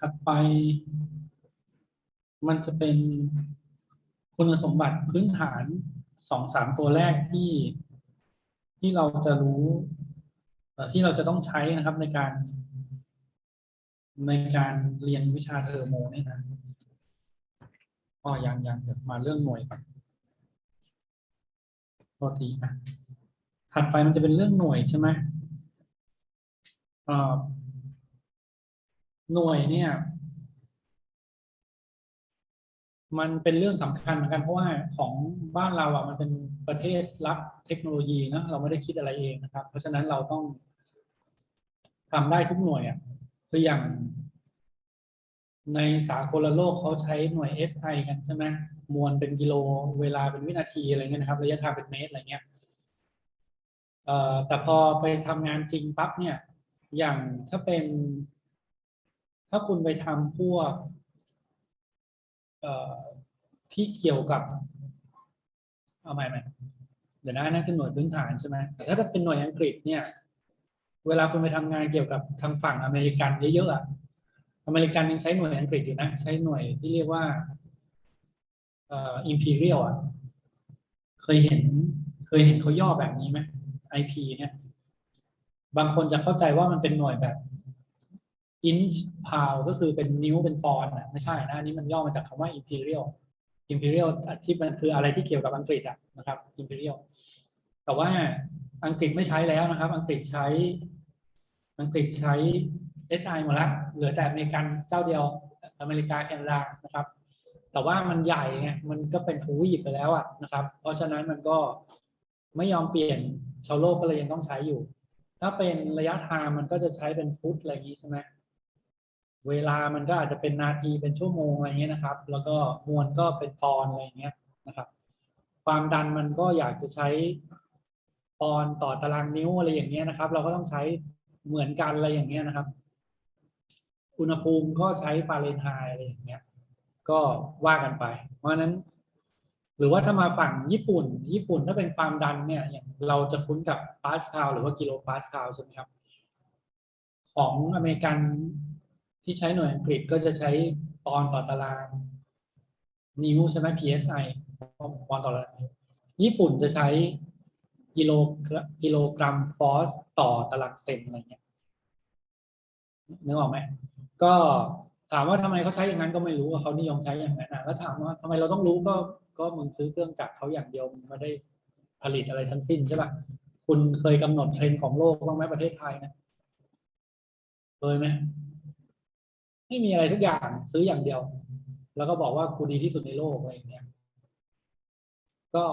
ถัดไป มันจะเป็นคุณสมบัติพื้นฐานสองสามตัวแรกที่ที่เราจะรู้ที่เราจะต้องใช้นะครับในการ ในการเรียนวิชาเทอร์โมเนี่ยนะอ๋อยังยังเดี๋ยวมาเรื่องหน่วยก่อนโทษทีอะถัดไปมันจะเป็นเรื่องหน่วยใช่ไหมอ่า หน่วยเนี่ย มันเป็นเรื่องสำคัญเหมือนกันเพราะว่าของบ้านเราอะมันเป็นประเทศรับเทคโนโลยีนะเราไม่ได้คิดอะไรเองนะครับ เพราะฉะนั้นเราต้องทำได้ทุกหน่วยอะคืออย่างในสากลโลกเขาใช้หน่วย SI กันใช่ไหมมวลเป็นกิโลเวลาเป็นวินาทีอะไรเงี้ยนะครับ ระยะทางเป็นเมตรอะไรเงี้ยแต่พอไปทำงานจริงปั๊บเนี่ย อย่างถ้าเป็น ถ้าคุณไปทำพวกที่เกี่ยวกับ เอาใหม่ไหมเดี๋ยวนะนั่นคือหน่วยพื้นฐานใช่ไหมแต่ถ้าเป็นหน่วยอังกฤษเนี่ย เวลาคุณไปทำงานเกี่ยวกับทางฝั่งอเมริกันเยอะๆอะอเมริกันยังใช้หน่วยอังกฤษอยู่นะ ใช้หน่วยที่เรียกว่าเอ่อ imperial อะ เคยเห็น เคยเห็นเขาย่อแบบนี้ไหม IP เนี่ย บางคนจะเข้าใจว่ามันเป็นหน่วยแบบ inch pound ก็คือเป็นนิ้วเป็นปอนด์อะไม่ใช่นะอันนี้มันย่อมาจากคำว่า imperial imperial ที่มันคืออะไรที่เกี่ยวกับอังกฤษอะนะครับ imperial แต่ว่าอังกฤษไม่ใช้แล้วนะครับ อังกฤษใช้ อังกฤษใช้ SI หมดละเหลือแต่อเมริกันเจ้าเดียวอเมริกาแคนาดานะครับ แต่ว่ามันใหญ่ไงมันก็เป็นทวีปไปแล้วอะนะครับ เพราะฉะนั้นมันก็ไม่ยอมเปลี่ยนชาวโลกก็เลยยังต้องใช้อยู่ ถ้าเป็นระยะทางมันก็จะใช้เป็นฟุตอะไรอย่างนี้ใช่ไหม เวลามันก็อาจจะเป็นนาทีเป็นชั่วโมงอะไรเงี้ยนะครับ แล้วก็มวลก็เป็นปอนอะไรเงี้ยนะครับ ความดันมันก็อยากจะใช้ปอนต่อตารางนิ้วอะไรอย่างเงี้ยนะครับ เราก็ต้องใช้เหมือนกันอะไรอย่างเงี้ยนะครับ อุณหภูมิก็ใช้ฟาเรนไฮต์อะไรอย่างเงี้ย ก็ว่ากันไป เพราะฉะนั้น หรือว่าถ้ามาฝั่งญี่ปุ่น ญี่ปุ่นถ้าเป็นความดันเนี่ยอย่างเราจะคุ้นกับปาสคาลหรือว่ากิโลปาสคาลใช่ไหมครับ ของอเมริกัน ที่ใช้หน่วยอังกฤษก็จะใช้ปอนด์ต่อตาราง นิ้วใช่ไหม psi ปอนด์ต่อตารางนิ้ญี่ปุ่นจะใช้กิโลกิโลกรัมฟอสต่อตารางเซนอะไรเงี้ยนึกออกไหมก็ถามว่าทำไมเขาใช้อย่างนั้นก็ไม่รู้ว่าเขานิยมใช้อย่างนั้นนะแล้วถามว่าทำไมเราต้องรู้ก็ก็มึงซื้อเครื่องจักรเขาอย่างเดียวมึงไม่ได้ผลิตอะไรทั้งสิ้นใช่ปะคุณเคยกำหนดเทรนด์ของโลกบ้างไหมประเทศไทยนะเคยไหม ไม่มีอะไรทุกอย่างซื้ออย่างเดียว แล้วก็บอกว่ากูดีที่สุดในโลกอะไรอย่างเงี้ยก็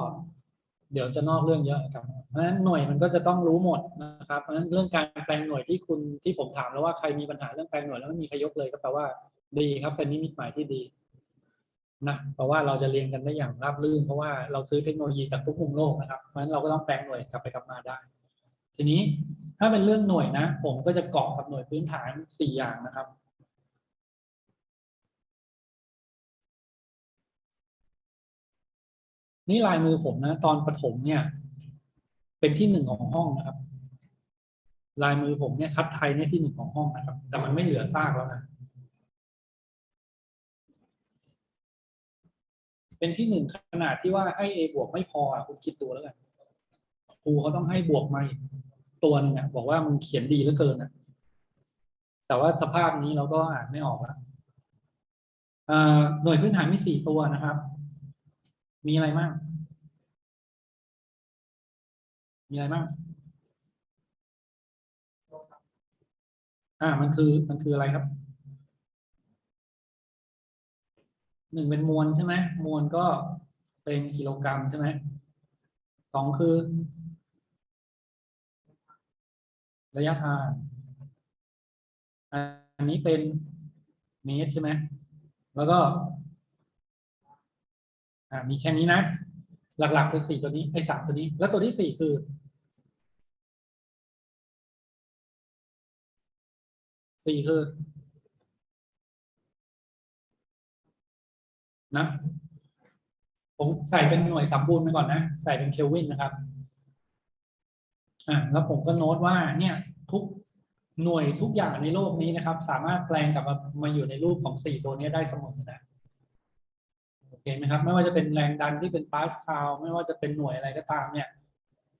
เดี๋ยวจะนอกเรื่องเยอะครับ เพราะฉะนั้นหน่วยมันก็จะต้องรู้หมดนะครับ เพราะฉะนั้นเรื่องการแปลงหน่วยที่คุณที่ผมถามแล้วว่าใครมีปัญหาเรื่องแปลงหน่วยแล้วไม่มีใครยกเลยก็แปลว่าดีครับ เป็นนิมิตหมายที่ดีนะเพราะว่าเราจะเรียนกันได้อย่างราบรื่น เพราะว่าเราซื้อเทคโนโลยีจากทุกมุมโลกนะครับ เพราะฉะนั้นเราก็ต้องแปลงหน่วยกลับไปกลับมาได้ ทีนี้ถ้าเป็นเรื่องหน่วยนะ ผมก็จะเกาะกับหน่วยพื้นฐานสี่อย่างนะครับ นี่ลายมือผมนะ ตอนประถมเนี่ย เป็นที่หนึ่งของห้องนะครับ ลายมือผมเนี่ยคัดไทยเนี่ยที่หนึ่งของห้องนะครับ แต่มันไม่เหลือซากแล้วนะเป็นที่หนึ่งขนาดที่ว่าให้ a บวกไม่พออะคุณคิดดูแล้วกันครูเขาต้องให้บวกมาอีกตัวหนึ่งอะ บอกว่ามึงเขียนดีเหลือเกินอะ แต่ว่าสภาพนี้เราก็อ่านไม่ออกแล้วหน่วยพื้นฐานมีสี่ตัวนะครับ มีอะไรบ้าง มีอะไรบ้าง อ่า มันคือ มันคืออะไรครับ หนึ่งเป็นมวลใช่ไหม มวลก็เป็นกิโลกรัมใช่ไหม สองคือ ระยะทาง อันนี้เป็นเมตรใช่ไหม แล้วก็ อ่ามีแค่นี้นะ หลักๆคือสี่ตัวนี้ไอ้สามตัวนี้ แล้วตัวที่สี่คือ สี่คือ นะ ผมใส่เป็นหน่วยสมบูรณ์ไปก่อนนะ ใส่เป็นเคลวินนะครับ อ่าแล้วผมก็โน้ตว่าเนี่ย ทุกหน่วยทุกอย่างในโลกนี้นะครับ สามารถแปลงกลับมามาอยู่ในรูปของสี่ตัวนี้ได้เสมอนะ โอเคไหมครับ ไม่ว่าจะเป็นแรงดันที่เป็นปาสคาลไม่ว่าจะเป็นหน่วยอะไรก็ตามเนี่ย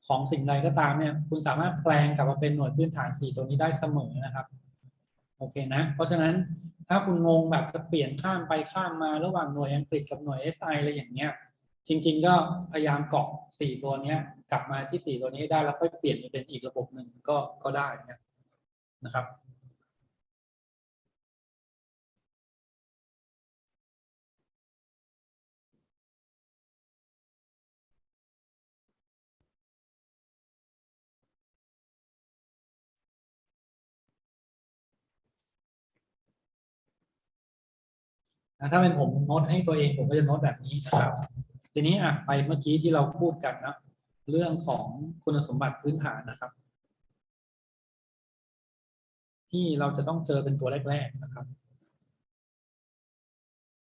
ของสิ่งใดก็ตามเนี่ย คุณสามารถแปลงกลับมาเป็นหน่วยพื้นฐานสี่ตัวนี้ได้เสมอนะครับ โอเคนะ เพราะฉะนั้นถ้าคุณงงแบบจะเปลี่ยนข้ามไปข้ามมาระหว่างหน่วยอังกฤษกับหน่วย SI อะไรอย่างเงี้ย จริง ๆ ก็พยายามเกาะสี่ตัวเนี้ยกลับมาที่สี่ตัวนี้ได้แล้วค่อยเปลี่ยนไปเป็นอีกระบบหนึ่งก็ก็ได้นะครับ นะถ้าเป็นผมโน้ตให้ตัวเองผมก็จะโน้ตแบบนี้นะครับ ทีนี้อะไปเมื่อกี้ที่เราพูดกันนะเรื่องของคุณสมบัติพื้นฐานนะครับ ที่เราจะต้องเจอเป็นตัวแรก ๆนะครับ